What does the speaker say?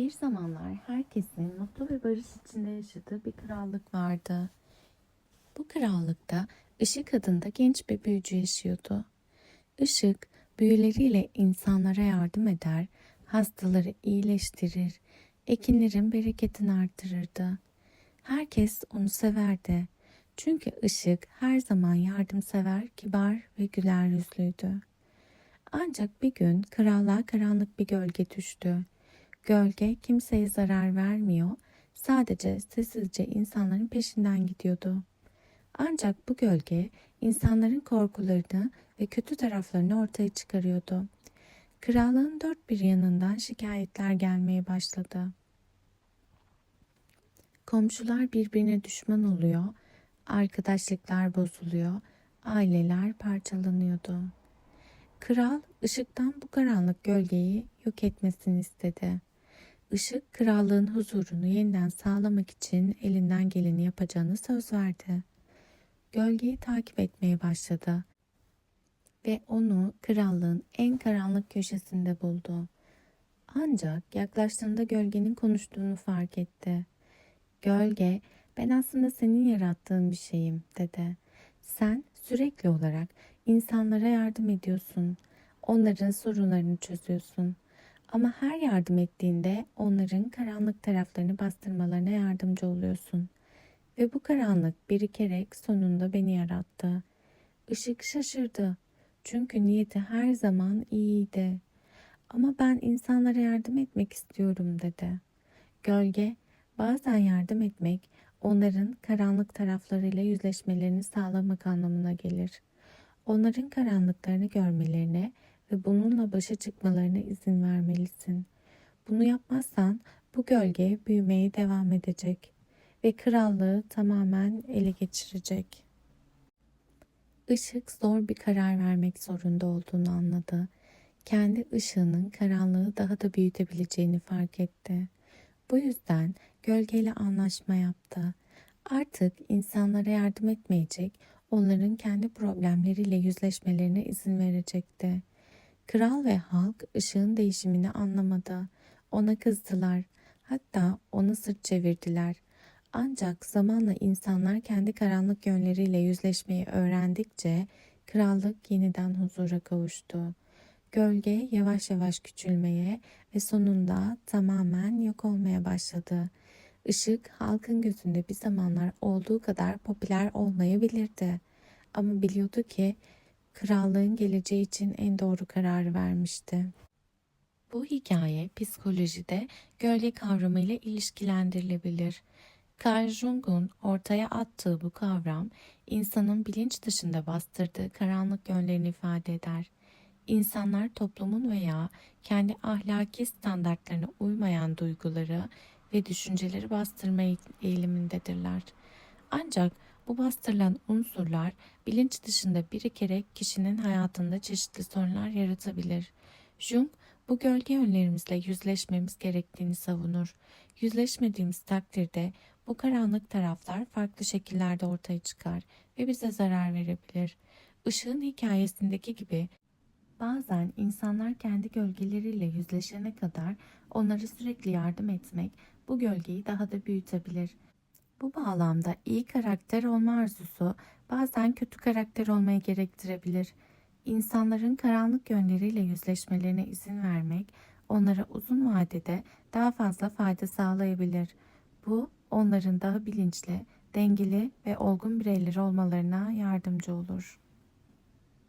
Bir zamanlar herkesin mutlu ve barış içinde yaşadığı bir krallık vardı. Bu krallıkta Işık adında genç bir büyücü yaşıyordu. Işık büyüleriyle insanlara yardım eder, hastaları iyileştirir, ekinlerin bereketini artırırdı. Herkes onu severdi. Çünkü Işık her zaman yardımsever, kibar ve güler yüzlüydü. Ancak bir gün krallığa karanlık bir gölge düştü. Gölge kimseye zarar vermiyor, sadece sessizce insanların peşinden gidiyordu. Ancak bu gölge insanların korkularını ve kötü taraflarını ortaya çıkarıyordu. Krallığın dört bir yanından şikayetler gelmeye başladı. Komşular birbirine düşman oluyor, arkadaşlıklar bozuluyor, aileler parçalanıyordu. Kral ışıktan bu karanlık gölgeyi yok etmesini istedi. Işık krallığın huzurunu yeniden sağlamak için elinden geleni yapacağını söz verdi. Gölgeyi takip etmeye başladı ve onu krallığın en karanlık köşesinde buldu. Ancak yaklaştığında gölgenin konuştuğunu fark etti. Gölge, ben aslında senin yarattığın bir şeyim dedi. Sen sürekli olarak insanlara yardım ediyorsun. Onların sorunlarını çözüyorsun. Ama her yardım ettiğinde onların karanlık taraflarını bastırmalarına yardımcı oluyorsun. Ve bu karanlık birikerek sonunda beni yarattı. Işık şaşırdı. Çünkü niyeti her zaman iyiydi. Ama ben insanlara yardım etmek istiyorum dedi. Gölge, bazen yardım etmek onların karanlık taraflarıyla yüzleşmelerini sağlamak anlamına gelir. Onların karanlıklarını görmelerine ve bununla başa çıkmalarına izin vermelisin. Bunu yapmazsan bu gölge büyümeye devam edecek ve krallığı tamamen ele geçirecek. Işık zor bir karar vermek zorunda olduğunu anladı. Kendi ışığının karanlığı daha da büyütebileceğini fark etti. Bu yüzden gölgeyle anlaşma yaptı. Artık insanlara yardım etmeyecek, onların kendi problemleriyle yüzleşmelerine izin verecekti. Kral ve halk ışığın değişimini anlamadı. Ona kızdılar. Hatta ona sırt çevirdiler. Ancak zamanla insanlar kendi karanlık yönleriyle yüzleşmeyi öğrendikçe krallık yeniden huzura kavuştu. Gölge yavaş yavaş küçülmeye ve sonunda tamamen yok olmaya başladı. Işık halkın gözünde bir zamanlar olduğu kadar popüler olmayabilirdi. Ama biliyordu ki krallığın geleceği için en doğru kararı vermişti. Bu hikaye psikolojide gölge kavramıyla ilişkilendirilebilir. Carl Jung'un ortaya attığı bu kavram, insanın bilinç dışında bastırdığı karanlık yönlerini ifade eder. İnsanlar toplumun veya kendi ahlaki standartlarına uymayan duyguları ve düşünceleri bastırma eğilimindedirler. Ancak bu bastırılan unsurlar bilinç dışında birikerek kişinin hayatında çeşitli sorunlar yaratabilir. Jung bu gölge yönlerimizle yüzleşmemiz gerektiğini savunur. Yüzleşmediğimiz takdirde bu karanlık taraflar farklı şekillerde ortaya çıkar ve bize zarar verebilir. Işığın hikayesindeki gibi bazen insanlar kendi gölgeleriyle yüzleşene kadar onlara sürekli yardım etmek bu gölgeyi daha da büyütebilir. Bu bağlamda iyi karakter olma arzusu bazen kötü karakter olmayı gerektirebilir. İnsanların karanlık yönleriyle yüzleşmelerine izin vermek onlara uzun vadede daha fazla fayda sağlayabilir. Bu onların daha bilinçli, dengeli ve olgun bireyler olmalarına yardımcı olur.